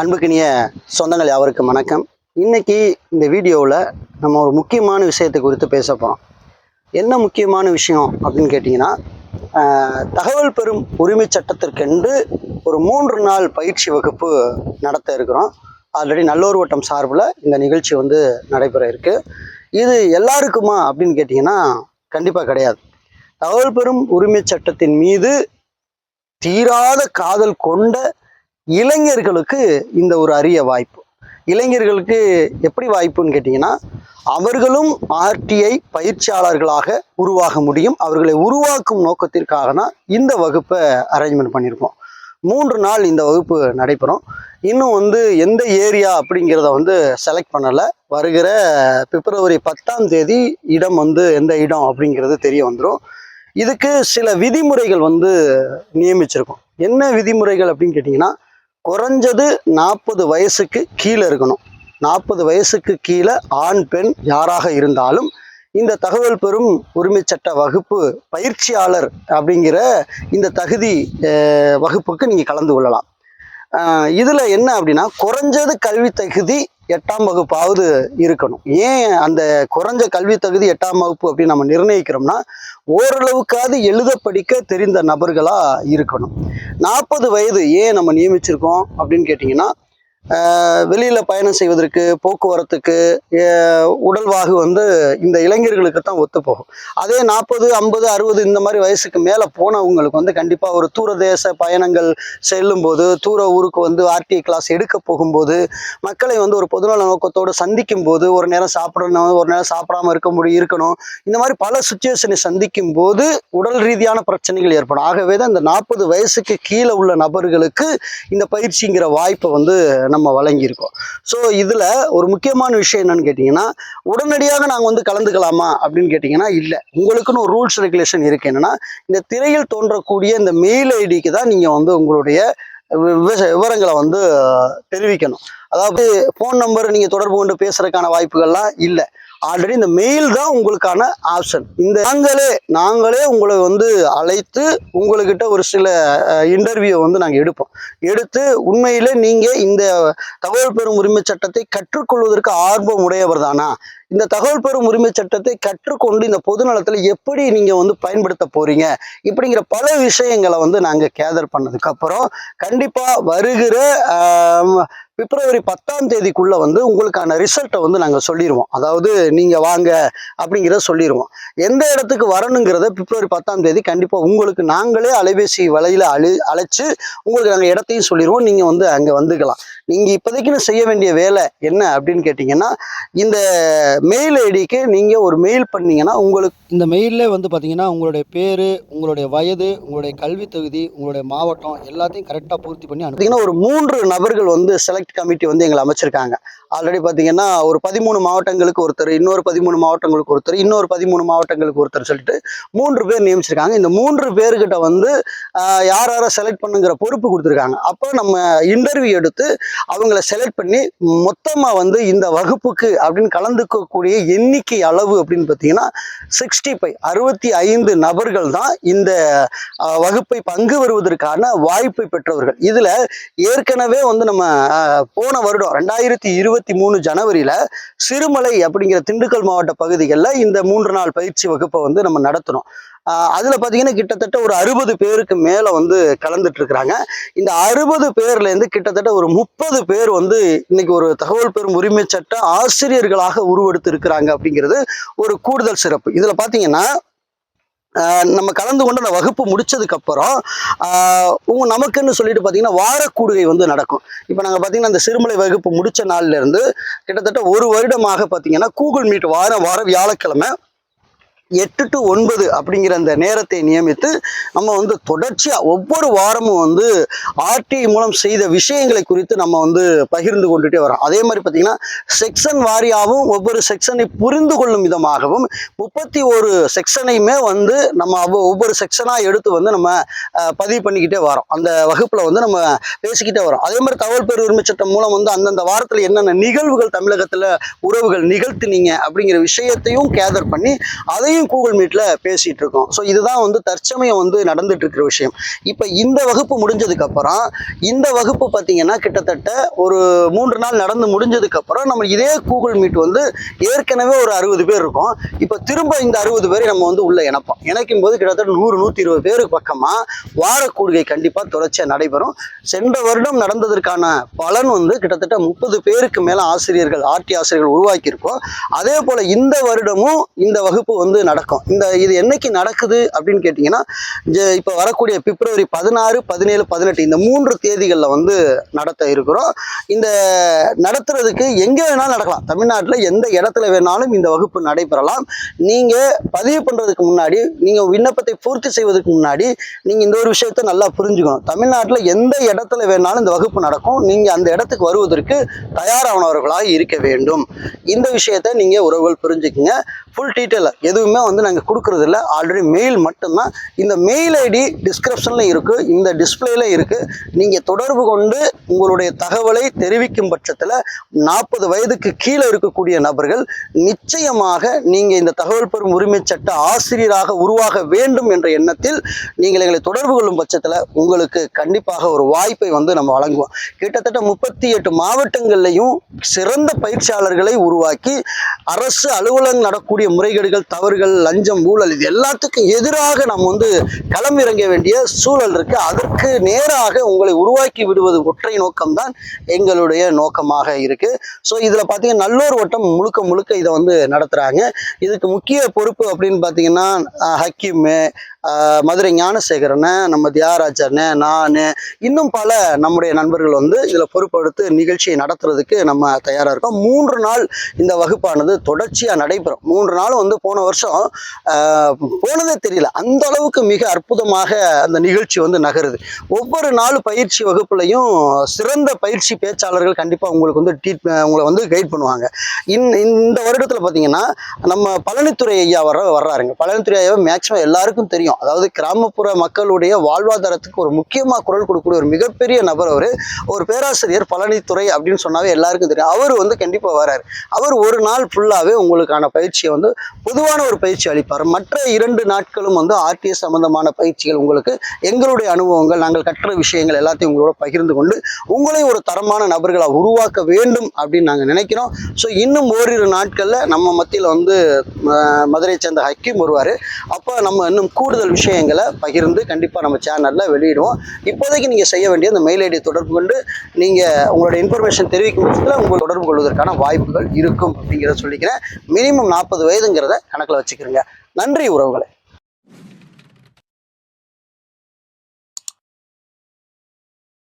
அன்புக்கினிய சொந்தங்கள் யாவருக்கும் வணக்கம். இன்னைக்கு இந்த வீடியோவில் நம்ம ஒரு முக்கியமான விஷயத்தை குறித்து பேச போகிறோம் என்ன முக்கியமான விஷயம் அப்படின்னு கேட்டிங்கன்னா தகவல் பெறும் உரிமை சட்டத்திற்கென்று ஒரு மூன்று நாள் பயிற்சி வகுப்பு நடத்த இருக்கிறோம். ஆல்ரெடி நல்லோர் வட்டம் சார்பில் இந்த நிகழ்ச்சி வந்து நடைபெற இருக்கு. இது எல்லாருக்குமா அப்படின்னு கேட்டிங்கன்னா கண்டிப்பாக கிடையாது. தகவல் பெறும் உரிமை சட்டத்தின் மீது தீராத காதல் கொண்ட இளைஞர்களுக்கு இந்த ஒரு அரிய வாய்ப்பு. இளைஞர்களுக்கு எப்படி வாய்ப்புன்னு கேட்டிங்கன்னா அவர்களும் ஆர்டிஐ பயிற்சியாளர்களாக உருவாக முடியும். அவர்களை உருவாக்கும் நோக்கத்திற்காக தான் இந்த வகுப்பை அரேஞ்ச்மெண்ட் பண்ணியிருக்கோம். மூன்று நாள் இந்த வகுப்பு நடைபெறும். இன்னும் வந்து எந்த ஏரியா அப்படிங்கிறத வந்து செலக்ட் பண்ணலை. வருகிற பிப்ரவரி பத்தாம் தேதி இடம் வந்து எந்த இடம் அப்படிங்கிறது தெரிய வந்துடும் இதுக்கு சில விதிமுறைகள் வந்து நியமிச்சிருக்கோம். என்ன விதிமுறைகள் அப்படின்னு கேட்டிங்கன்னா குறைஞ்சது நாற்பது வயசுக்கு கீழே இருக்கணும். நாற்பது வயசுக்கு கீழே ஆண் பெண் யாராக இருந்தாலும் இந்த தகவல் பெறும் உரிமை சட்ட வகுப்பு பயிற்சியாளர் அப்படிங்கிற இந்த தகுதி வகுப்புக்கு நீங்கள் கலந்து கொள்ளலாம். இதில் என்ன அப்படின்னா குறைஞ்சது கல்வி தகுதி எட்டாம் வகுப்பாவது இருக்கணும். ஏன் அந்த குறைஞ்ச கல்வி தகுதி எட்டாம் வகுப்பு அப்படின்னு நம்ம நிர்ணயிக்கிறோம்னா ஓரளவுக்காவது எழுத படிக்க தெரிந்த நபர்களாக இருக்கணும். நாற்பது வயது ஏன் நம்ம நியமிச்சிருக்கோம் அப்படின்னு கேட்டிங்கன்னா வெளியில் பயணம் செய்வதற்கு போக்குவரத்துக்கு உடல்வாகு வந்து இந்த இளைஞர்களுக்கு தான் ஒத்து போகும். அதே நாற்பது ஐம்பது அறுபது இந்த மாதிரி வயசுக்கு மேலே போனவங்களுக்கு வந்து கண்டிப்பாக ஒரு தூரதேச பயணங்கள் செல்லும்போது தூர ஊருக்கு வந்து ஆர்டிஐ கிளாஸ் எடுக்க போகும்போது மக்களை வந்து ஒரு பொதுநல நோக்கத்தோடு சந்திக்கும் போது ஒரு நேரம் சாப்பிடணும் ஒரு நேரம் சாப்பிடாம இருக்க முடியும் இருக்கணும் இந்த மாதிரி பல சுச்சுவேஷனை சந்திக்கும் போது உடல் ரீதியான பிரச்சனைகள் ஏற்படும். ஆகவே தான் இந்த நாற்பது வயசுக்கு கீழே உள்ள நபர்களுக்கு இந்த பயிற்சிங்கிற வாய்ப்பை வந்து நம்ம நம்ம வழங்கியிருக்கோம். ஸோ இதில் ஒரு முக்கியமான விஷயம் என்னன்னு கேட்டிங்கன்னா உடனடியாக நாங்கள் வந்து கலந்துக்கலாமா அப்படின்னு கேட்டிங்கன்னா இல்லை. உங்களுக்குன்னு ஒரு ரூல்ஸ் ரெகுலேஷன் இருக்கு. என்னென்னா இந்த திரையில் தோன்றக்கூடிய இந்த மெயில் ஐடிக்கு தான் நீங்கள் வந்து உங்களுடைய விவச- விவரங்களை வந்து தெரிவிக்கணும். அதாவது ஃபோன் நம்பர் நீங்கள் தொடர்பு கொண்டு பேசுகிறதுக்கான வாய்ப்புகள்லாம் இல்லை. ஆல்ரெடி இந்த மெயில் தான் உங்களுக்கான ஆப்ஷன் இந்த நாங்களே நாங்களே உங்களை வந்து அழைத்து உங்கள்கிட்ட ஒரு சில இன்டர்வியூ வந்து நாங்கள் எடுப்போம். எடுத்து உண்மையிலே நீங்கள் இந்த தகவல் பெறும் உரிமை சட்டத்தை கற்றுக்கொள்வதற்கு ஆர்வம் உடையவர் தானா? இந்த தகவல் பெறும் உரிமை சட்டத்தை கற்றுக்கொண்டு இந்த பொதுநலத்தில் எப்படி நீங்கள் வந்து பயன்படுத்த போறீங்க? இப்படிங்கிற பல விஷயங்களை வந்து நாங்கள் கேதர் பண்ணதுக்கப்புறம் கண்டிப்பாக வருகிற பிப்ரவரி பத்தாம் தேதிக்குள்ளே வந்து உங்களுக்கான ரிசல்ட்டை வந்து நாங்கள் சொல்லிடுவோம் அதாவது நீங்கள் வாங்க அப்படிங்கிறத சொல்லிடுவோம் எந்த இடத்துக்கு வரணுங்கிறத பிப்ரவரி பத்தாம் தேதி கண்டிப்பாக உங்களுக்கு நாங்களே அலைபேசி வலையில் அழி அழைச்சி உங்களுக்கு நாங்கள் இடத்தையும் சொல்லிடுவோம் நீங்கள் வந்து அங்கே வந்துக்கலாம். நீங்கள் இப்போதைக்கு செய்ய வேண்டிய வேலை என்ன அப்படின்னு கேட்டிங்கன்னா இந்த மெயில் ஐடிக்கு நீங்கள் ஒரு மெயில் பண்ணீங்கன்னா உங்களுக்கு இந்த மெயிலில் வந்து பார்த்தீங்கன்னா உங்களுடைய பேர் உங்களுடைய வயது உங்களுடைய கல்வி தகுதி உங்களுடைய மாவட்டம் எல்லாத்தையும் கரெக்டாக பூர்த்தி பண்ணி அனுப்பிங்கன்னா ஒரு மூன்று நபர்கள் வந்து செலக்ட் கமிட்டி வந்து எங்களை அமைச்சிருக்காங்க. ஆல்ரெடி பார்த்தீங்கன்னா ஒரு பதிமூணு மாவட்டங்களுக்கு ஒருத்தர் இன்னொரு பதிமூணு மாவட்டங்களுக்கு ஒருத்தர் இன்னொரு பதிமூணு மாவட்டங்களுக்கு ஒருத்தர் சொல்லிட்டு மூன்று பேர் நியமிச்சிருக்காங்க. இந்த மூன்று பேர்கிட்ட வந்து யார் யாரை செலக்ட் பண்ணுங்கிற பொறுப்பு கொடுத்துருக்காங்க. அப்போ நம்ம இன்டர்வியூ எடுத்து அவங்கள செலக்ட் பண்ணி மொத்தமாக வந்து இந்த வகுப்புக்கு அப்படின்னு கலந்துக்கக்கூடிய எண்ணிக்கை அளவு அப்படின்னு பார்த்தீங்கன்னா சிக்ஸ் சிக்ஸ்டி ஃபைவ் அறுபத்தி ஐந்து நபர்கள் தான் இந்த வகுப்பை பங்கு வருவதற்கான வாய்ப்பை பெற்றவர்கள். இதில் ஏற்கனவே வந்து நம்ம போன வருடம் ரெண்டாயிரத்தி இருபத்தி மூணு ஜனவரியில் சிறுமலை அப்படிங்கிற திண்டுக்கல் மாவட்ட பகுதிகளில் இந்த மூன்று நாள் பயிற்சி வகுப்பை வந்து நம்ம நடத்தினோம். அதில் பார்த்தீங்கன்னா கிட்டத்தட்ட ஒரு அறுபது பேருக்கு மேலே வந்து கலந்துட்டு இருக்கிறாங்க இந்த அறுபது பேர்லேருந்து கிட்டத்தட்ட ஒரு முப்பது பேர் வந்து இன்னைக்கு ஒரு தகவல் பெறும் உரிமை சட்ட ஆசிரியர்களாக உருவெடுத்து இருக்கிறாங்க அப்படிங்கிறது ஒரு கூடுதல் சிறப்பு. இதில் பார்த்தீங்கன்னா நம்ம கலந்து கொண்டு அந்த வகுப்பு முடிச்சதுக்கப்புறம் உங்க நமக்குன்னு சொல்லிட்டு பார்த்தீங்கன்னா வாரக்கூடுகை வந்து நடக்கும். இப்போ நாங்கள் பார்த்தீங்கன்னா அந்த சிறுமலை வகுப்பு முடித்த நாள்லேருந்து கிட்டத்தட்ட ஒரு வருடமாக பார்த்தீங்கன்னா கூகுள் மீட் வாரம் வாரம் வியாழக்கிழமை எட்டு டு ஒன்பது அப்படிங்கிற அந்த நேரத்தை நியமித்து நம்ம வந்து தொடர்ச்சியாக ஒவ்வொரு வாரமும் வந்து ஆர்டிஐ மூலம் செய்த விஷயங்களை குறித்து நம்ம வந்து பகிர்ந்து கொண்டுட்டே வரோம். அதே மாதிரி பார்த்தீங்கன்னா செக்ஷன் வாரியாகவும் ஒவ்வொரு செக்ஷனை புரிந்து கொள்ளும் விதமாகவும் முப்பத்தி ஒரு செக்ஷனையுமே வந்து நம்ம ஒவ்வொரு செக்ஷனாக எடுத்து வந்து நம்ம பதிவு பண்ணிக்கிட்டே வரோம். அந்த வகுப்பில் வந்து நம்ம பேசிக்கிட்டே வரோம். அதே மாதிரி தகவல் பெரு உரிமை சட்டம் மூலம் வந்து அந்தந்த வாரத்தில் என்னென்ன நிகழ்வுகள் தமிழகத்தில் உறவுகள் நிகழ்த்தினீங்க அப்படிங்கிற விஷயத்தையும் கேதர் பண்ணி அதையும் அதையும் கூகுள் மீட்டில் பேசிகிட்டு இருக்கோம். ஸோ இதுதான் வந்து தற்சமயம் வந்து நடந்துட்டு இருக்கிற விஷயம். இப்போ இந்த வகுப்பு முடிஞ்சதுக்கப்புறம் இந்த வகுப்பு பார்த்தீங்கன்னா கிட்டத்தட்ட ஒரு மூன்று நாள் நடந்து முடிஞ்சதுக்கப்புறம் நம்ம இதே கூகுள் மீட் வந்து ஏற்கனவே ஒரு அறுபது பேர் இருக்கும். இப்போ திரும்ப இந்த அறுபது பேரை நம்ம வந்து உள்ளே இணைப்போம். இணைக்கும் போது கிட்டத்தட்ட நூறு நூற்றி இருபது பேருக்கு பக்கமாக வார கூடுகை கண்டிப்பாக தொடர்ச்சியாக நடைபெறும். சென்ற வருடம் நடந்ததற்கான பலன் வந்து கிட்டத்தட்ட முப்பது பேருக்கு மேலே ஆசிரியர்கள் ஆர்டி ஆசிரியர்கள் உருவாக்கியிருக்கோம். அதே போல் இந்த வருடமும் இந்த வகுப்பு வந்து நடக்கும். இந்த இது என்னைக்கு நடக்குது அப்படின்னு கேட்டிங்கன்னா இப்போ வரக்கூடிய பிப்ரவரி பதினாறு பதினேழு பதினெட்டு இந்த மூன்று தேதிகளில் வந்து நடத்த இருக்கிறோம். இந்த நடத்துறதுக்கு எங்கே வேணாலும் நடக்கலாம். தமிழ்நாட்டில் எந்த இடத்துல வேணாலும் இந்த வகுப்பு நடைபெறலாம். நீங்கள் பதிவு பண்ணுறதுக்கு முன்னாடி நீங்கள் விண்ணப்பத்தை பூர்த்தி செய்வதற்கு முன்னாடி நீங்கள் இந்த ஒரு விஷயத்தை நல்லா புரிஞ்சுக்கணும். தமிழ்நாட்டில் எந்த இடத்துல வேணாலும் இந்த வகுப்பு நடக்கும். நீங்கள் அந்த இடத்துக்கு வருவதற்கு தயாரானவர்களாக இருக்க வேண்டும். இந்த விஷயத்தை நீங்கள் உறவுகள் புரிஞ்சுக்குங்க. ஃபுல் டீட்டெயில் எதுவுமே வந்து நாங்கள் கொடுக்குறதில்ல. ஆல்ரெடி மெயில் மட்டும்தான். இந்த மெயில் ஐடி டிஸ்கிரிப்ஷனில் இருக்குது இந்த டிஸ்பிளேல இருக்குது நீங்கள் தொடர்பு கொண்டு உங்களுடைய தகவலை தெரிவிக்கும் பட்சத்தில் நாற்பது வயதுக்கு கீழே இருக்கக்கூடிய நபர்கள் நிச்சயமாக நீங்கள் இந்த தகவல் பெறும் உரிமை சட்ட ஆசிரியராக உருவாக வேண்டும் என்ற எண்ணத்தில் நீங்கள் எங்களை தொடர்பு கொள்ளும் பட்சத்தில் உங்களுக்கு கண்டிப்பாக ஒரு வாய்ப்பை வந்து நம்ம வழங்குவோம். கிட்டத்தட்ட முப்பத்தி எட்டு மாவட்டங்கள்லையும் சிறந்த பயிற்சியாளர்களை உருவாக்கி அரசு அலுவலகம் நடக்கூடிய முறைகேடுகள் தவறுகள் லஞ்சம் ஊழல் இது எல்லாத்துக்கும் எதிராக நாம் வந்து களமிறங்க வேண்டிய சூழல் இருக்கு. அதற்கு நேராக உங்களை உருவாக்கி விடுவது ஒற்றை நோக்கம்தான் எங்களுடைய நோக்கமாக இருக்கு. ஸோ இதில் பார்த்தீங்கன்னா நல்லூர் வட்டம் முழுக்க முழுக்க இதை வந்து நடத்துகிறாங்க இதுக்கு முக்கிய பொறுப்பு அப்படின்னு பார்த்தீங்கன்னா ஹக்கீமு மதுரை ஞானசேகரனை நம்ம தியாகராஜனை நான் இன்னும் பல நம்முடைய நண்பர்கள் வந்து இதில் பொறுப்பெடுத்து நிகழ்ச்சியை நடத்துறதுக்கு நம்ம தயாராக இருக்கோம். மூன்று நாள் இந்த வகுப்பானது தொடர்ச்சியாக நடைபெறும். மூன்று நாள் வந்து போன வருஷம் போனதே தெரியல. அந்த அளவுக்கு மிக அற்புதமாக அந்த நிகழ்ச்சி வந்து நகருது. ஒவ்வொரு நாள் பயிற்சி வகுப்புலையும் சிறந்த பயிற்சி பேச்சாளர்கள் கண்டிப்பாக உங்களுக்கு வந்து டீட் உங்களை வந்து கைட் பண்ணுவாங்க. இன் இந்த வருடத்தில் பார்த்தீங்கன்னா நம்ம பழனித்துறை ஐயா வர வர்றாருங்க. பழனித்துறை ஐயாவை மேக்ஸிமம் எல்லாருக்கும் தெரியும். அதாவது கிராமப்புற மக்களுடைய வாழ்வாதாரத்துக்கு ஒரு முக்கியமாக குரல் கொடுக்கக்கூடிய ஒரு மிகப்பெரிய நபர் அவர். ஒரு பேராசிரியர் பழனித்துறை அப்படின்னு சொன்னாவே எல்லாருக்கும் தெரியும். அவர் வந்து கண்டிப்பாக வராரு. அவர் ஒரு நாள் ஃபுல்லாகவே உங்களுக்கான பயிற்சியை வந்து பொதுவான ஒரு பயிற்சி அளிப்பார். மற்ற இரண்டு நாட்களும் வந்து ஆர்டிஎஸ் சம்பந்தமான பயிற்சிகள் உங்களுக்கு எங்களுடைய அனுபவங்கள் நாங்கள் கற்ற விஷயங்கள் எல்லாத்தையும் உங்களோட பகிர்ந்து கொண்டு உங்களை ஒரு தரமான நபர்களை உருவாக்க வேண்டும் அப்படின்னு நாங்கள் நினைக்கிறோம். ஸோ இன்னும் ஓரிரு நாட்களில் நம்ம மத்தியில் வந்து மதுரை மதுரையை சேர்ந்த ஹக்கீம் வருவார். அப்போ நம்ம இன்னும் கூடுதல் விஷயங்களை பகிர்ந்து கண்டிப்பாக நம்ம சேனலில் வெளியிடுவோம். இப்போதைக்கு நீங்கள் செய்ய வேண்டிய அந்த மெயில் ஐடி தொடர்பு கொண்டு நீங்கள் உங்களோட இன்ஃபர்மேஷன் தெரிவிக்கும் பட்சத்தில் உங்களை தொடர்பு கொள்வதற்கான வாய்ப்புகள் இருக்கும் அப்படிங்கிறத சொல்லிக்கிறேன். மினிமம் நாற்பது வயதுங்கிறத கணக்கில் வச்சுக்கிறேங்க. நன்றி உறவுகளை.